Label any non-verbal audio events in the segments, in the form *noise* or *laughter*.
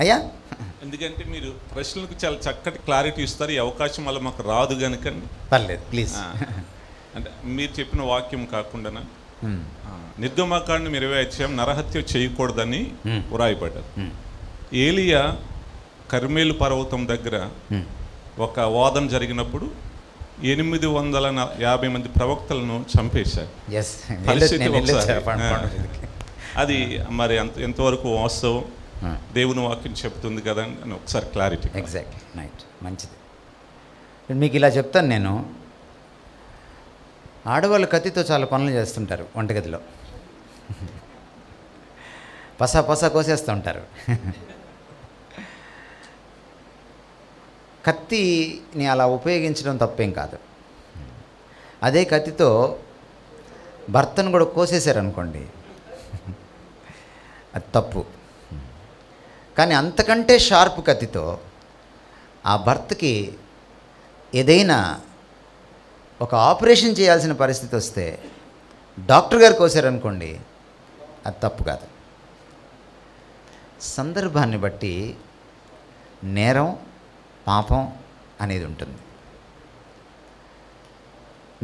అయ్యా? ఎందుకంటే మీరు ప్రశ్నలకు చాలా చక్కటి క్లారిటీ ఇస్తారు. ఈ అవకాశం వల్ల మాకు రాదు కనుకండి పర్లేదు ప్లీజ్ అంటే మీరు చెప్పిన వాక్యం కాకుండా నిర్గమాకాండం ఇరవై అధ్యాయం నరహత్య చేయకూడదని. వ్రాయబడ్డారు. ఏలియా కర్మేలు పర్వతం దగ్గర ఒక వాదన జరిగినప్పుడు ఎనిమిది వందల యాభై మంది ప్రవక్తలను చంపేశారు. పరిస్థితి అది మరి అంత ఎంతవరకు వాస్తవం? దేవుని వాక్యం చెప్తుంది కదా అని ఒకసారి క్లారిటీ ఎగ్జాక్ట్లీ నైట్ మంచిది. మీకు ఇలా చెప్తాను నేను. ఆడవాళ్ళు కత్తితో చాలా పనులు చేస్తుంటారు వంటగదిలో. *laughs* పసా పసా కోసేస్తూ ఉంటారు. *laughs* కత్తిని అలా ఉపయోగించడం తప్పేం కాదు. అదే కత్తితో భర్తను కూడా కోసేశారనుకోండి. *laughs* అది తప్పు. కానీ అంతకంటే షార్ప్ కత్తితో ఆ భర్తకి ఏదైనా ఒక ఆపరేషన్ చేయాల్సిన పరిస్థితి వస్తే డాక్టర్ గారు కోసారనుకోండి అది తప్పు కాదు. సందర్భాన్ని బట్టి నేరం పాపం అనేది ఉంటుంది.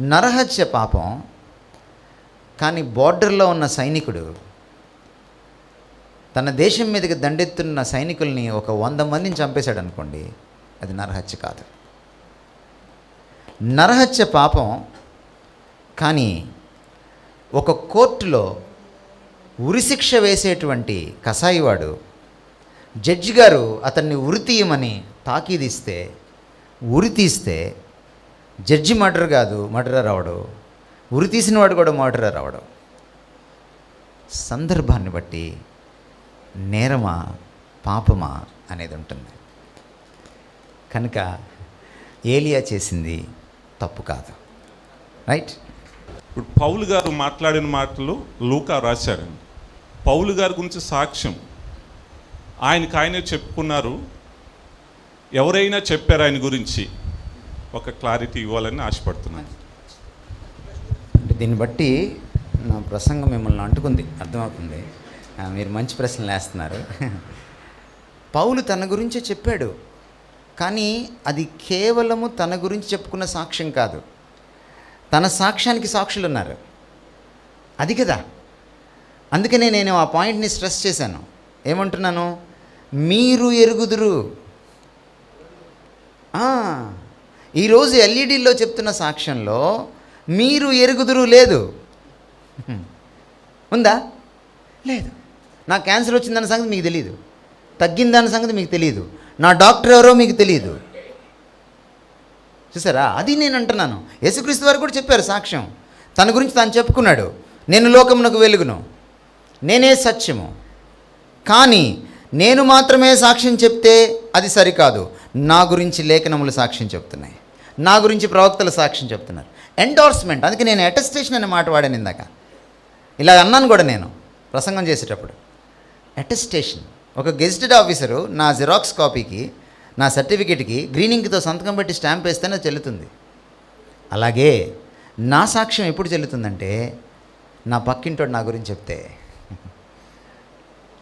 నరహత్య పాపం కానీ బార్డర్లో ఉన్న సైనికుడు తన దేశం మీదకి దండెత్తున్న సైనికుల్ని ఒక వంద మందిని చంపేశాడు అనుకోండి అది నరహత్య కాదు. నరహత్య పాపం కానీ ఒక కోర్టులో ఉరిశిక్ష వేసేటువంటి కసాయివాడు జడ్జి గారు అతన్ని ఉరి తీయమని తాకీదిస్తే ఉరి తీస్తే జడ్జి మర్డర్ కాదు మర్డరర్ అవడు. ఉరి తీసిన వాడు కూడా మర్డరర్ అవడు. సందర్భాన్ని బట్టి నేరమా పాపమా అనేది ఉంటుంది. కనుక ఏలియా చేసింది తప్పు కాదు. రైట్ ఇప్పుడు పౌలు గారు మాట్లాడిన మాటలు లూకా రాశాడండి పౌలు గారి గురించి సాక్ష్యం. ఆయనకు ఆయనే చెప్పుకున్నారు. ఎవరైనా చెప్పారు ఆయన గురించి. ఒక క్లారిటీ ఇవ్వాలని ఆశపడుతున్నాను. అంటే దీన్ని బట్టి నా ప్రసంగం మిమ్మల్ని అంటుకుంది అర్థమవుతుంది. మీరు మంచి ప్రశ్నలు వేస్తున్నారు. *laughs* పౌలు తన గురించే చెప్పాడు. కానీ అది కేవలము తన గురించి చెప్పుకున్న సాక్ష్యం కాదు. తన సాక్ష్యానికి సాక్షులు ఉన్నారు అది కదా. అందుకనే నేను ఆ పాయింట్ని స్ట్రెస్ చేశాను. ఏమంటున్నాను? మీరు ఎరుగుదురు. ఈరోజు ఎల్ఈడీలో చెప్తున్న సాక్ష్యంలో మీరు ఎరుగుదురు లేదు. *laughs* ఉందా? లేదు. నా క్యాన్సర్ వచ్చిందన్న సంగతి మీకు తెలియదు తగ్గిందన్న సంగతి మీకు తెలియదు నా డాక్టర్ ఎవరో మీకు తెలియదు చూసారా? అది నేను అంటున్నాను. యేసుక్రీస్తు వారు కూడా చెప్పారు సాక్ష్యం. తన గురించి తాను చెప్పుకున్నాడు. నేను లోకమునకు వెలుగును. నేనే సత్యము. కానీ నేను మాత్రమే సాక్ష్యం చెప్తే అది సరికాదు. నా గురించి లేఖనములు సాక్ష్యం చెప్తున్నాయి. నా గురించి ప్రవక్తలు సాక్ష్యం చెప్తున్నారు. ఎండార్స్మెంట్ అందుకే నేను అటెస్టేషన్ అనే మాట వాడాను ఇందాక. ఇలా అన్నాను కూడా నేను. ప్రసంగం చేసేటప్పుడు. అటెస్టేషన్ ఒక గెజిటెడ్ ఆఫీసరు నా జిరాక్స్ కాపీకి నా సర్టిఫికేట్కి గ్రీనింగ్తో సంతకం పెట్టి స్టాంప్ వేస్తేనే చెల్లుతుంది. అలాగే నా సాక్ష్యం ఎప్పుడు చెల్లుతుందంటే నా పక్కింటోడు నా గురించి చెప్తే.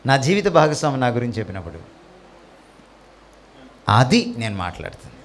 నా జీవిత భాగస్వామి నా గురించి చెప్పినప్పుడు. అది నేను మాట్లాడుతుంది.